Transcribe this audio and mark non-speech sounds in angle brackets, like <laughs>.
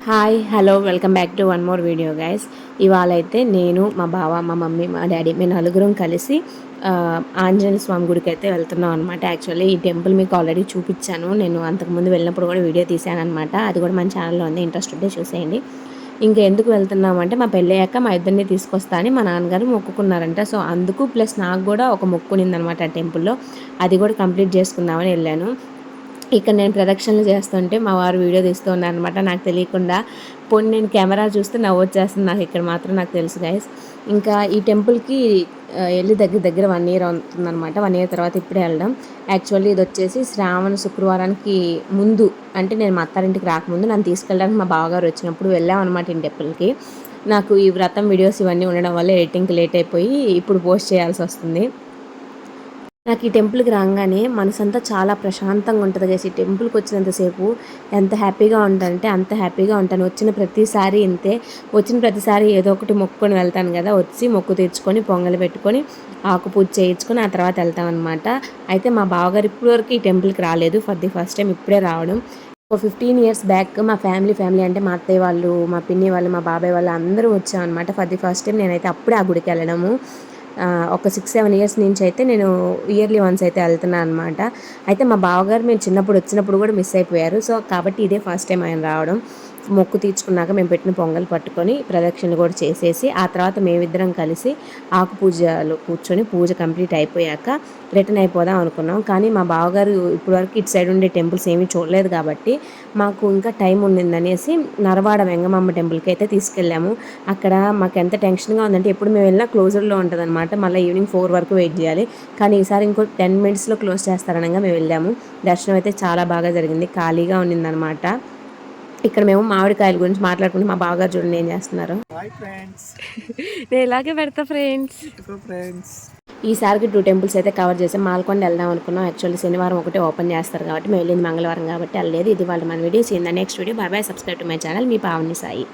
Hi hello welcome back to one more video guys ఇవాళ అయితే నేను మా బావ మా మమ్మీ మా డాడీ మేము నలుగురం కలిసి ఆంజనేయ స్వామి గుడికి అయితే వెళ్తున్నాం అనమాట యాక్చువల్లీ ఈ టెంపుల్ మీకు ఆల్రెడీ చూపించాను. నేను అంతకుముందు వెళ్ళినప్పుడు కూడా వీడియో తీశాను అనమాట అది కూడా మన ఛానల్లో ఉంది. ఇంట్రెస్ట్ ఉంటే చూసేయండి. ఇంకా ఎందుకు వెళ్తున్నాం అంటే మా పెళ్ళి అయ్యాక మా ఇద్దరిని తీసుకొస్తా అని మా నాన్నగారు మొక్కుకున్నారంట. సో అందుకు ప్లస్ నాకు కూడా ఒక మొక్కు ఆ టెంపుల్లో. అది కూడా కంప్లీట్ చేసుకుందామని వెళ్ళాను. ఇక్కడ నేను ప్రదక్షిణలు చేస్తుంటే మా వారు వీడియో తీస్తూ ఉన్నారు అనమాట నాకు తెలియకుండా పోనీ నేను కెమెరా చూస్తే నవ్వు వచ్చేస్తుంది నాకు ఇక్కడ మాత్రం నాకు తెలుసు గైస్ ఇంకా ఈ టెంపుల్కి వెళ్ళి దగ్గర దగ్గర వన్ ఇయర్ అవుతుందన్నమాట. వన్ ఇయర్ తర్వాత ఇప్పుడే వెళ్ళడం యాక్చువల్లీ ఇది వచ్చేసి శ్రావణ శుక్రవారానికి ముందు అంటే నేను మా అత్తారింటికి రాకముందు నన్ను తీసుకెళ్ళడానికి మా బావగారు వచ్చినప్పుడు వెళ్ళాం అనమాట ఈ టెంపుల్కి. నాకు ఈ వ్రతం వీడియోస్ ఇవన్నీ ఉండడం వల్ల ఎడిటింగ్కి లేట్ అయిపోయి ఇప్పుడు పోస్ట్ చేయాల్సి వస్తుంది. నాకు ఈ టెంపుల్కి రాగానే మనసంతా చాలా ప్రశాంతంగా ఉంటుంది కదా ఈ టెంపుల్కి వచ్చినంతసేపు ఎంత హ్యాపీగా ఉంటానంటే అంత హ్యాపీగా ఉంటాను. వచ్చిన ప్రతిసారి ఇంతే. వచ్చిన ప్రతిసారి ఏదో ఒకటి మొక్కుకొని వెళ్తాను కదా వచ్చి మొక్కు తెచ్చుకొని పొంగలు పెట్టుకొని ఆకు పూజ చేయించుకొని ఆ తర్వాత వెళ్తాం అనమాట అయితే మా బావగారు ఇప్పటివరకు ఈ టెంపుల్కి రాలేదు. ఫర్ ది ఫస్ట్ టైం ఇప్పుడే రావడం. ఒక ఫిఫ్టీన్ ఇయర్స్ బ్యాక్ మా ఫ్యామిలీ ఫ్యామిలీ అంటే మా అత్తయ్య వాళ్ళు మా పిన్ని వాళ్ళు మా బాబాయ్ వాళ్ళు అందరూ వచ్చాం అనమాట ఫర్ ది ఫస్ట్ టైం నేనైతే అప్పుడే ఆ గుడికి వెళ్ళడము. ఒక సిక్స్ సెవెన్ ఇయర్స్ నుంచి అయితే నేను ఇయర్లీ వన్స్ అయితే వెళ్తున్నాను అనమాట అయితే మా బావగారు మేము చిన్నప్పుడు వచ్చినప్పుడు కూడా మిస్ అయిపోయారు. సో కాబట్టి ఇదే ఫస్ట్ టైం ఆయన రావడం. మొక్కు తీర్చుకున్నాక మేము పెట్టిన పొంగల్ పట్టుకొని ప్రదక్షిణ కూడా చేసేసి ఆ తర్వాత మేమిద్దరం కలిసి ఆకు పూజలో కూర్చొని పూజ కంప్లీట్ అయిపోయాక రిటర్న్ అయిపోదాం అనుకున్నాం. కానీ మా బావగారు ఇప్పటివరకు ఇటు సైడ్ ఉండే టెంపుల్స్ ఏమీ చూడలేదు కాబట్టి మాకు ఇంకా టైం ఉండిందనేసి నరవాడ వెంగమాంబ టెంపుల్కి అయితే తీసుకెళ్ళాము. అక్కడ మాకు ఎంత టెన్షన్గా ఉందంటే ఎప్పుడు మేము వెళ్ళినా క్లోజర్లో ఉంటుంది అనమాట మళ్ళీ ఈవినింగ్ ఫోర్ వరకు వెయిట్ చేయాలి. కానీ ఈసారి ఇంకో టెన్ మినిట్స్లో క్లోజ్ చేస్తారనగా మేము వెళ్ళాము. దర్శనం అయితే చాలా బాగా జరిగింది. ఖాళీగా ఉండిందనమాట ఇక్కడ మేము మామిడికాయల గురించి మాట్లాడుకుంటే మా బావగారు చూడండి ఏం చేస్తున్నారు. హాయ్ ఫ్రెండ్స్ <laughs> నేను ఇలాగే పెడతా ఫ్రెండ్స్ ఫ్రెండ్స్ ఈసారికి టూ టెంపుల్స్ అయితే కవర్ చేసాం. మాల్కొండ వెళ్దాం అనుకున్నాం. యాక్చువల్లీ శనివారం ఒకటి ఓపెన్ చేస్తారు కాబట్టి మేము వెళ్ళింది మంగళవారం కాబట్టి వెళ్ళలేదు. ఇది వాళ్ళు మన videos in the next video bye bye subscribe to my channel me Pavani Sai.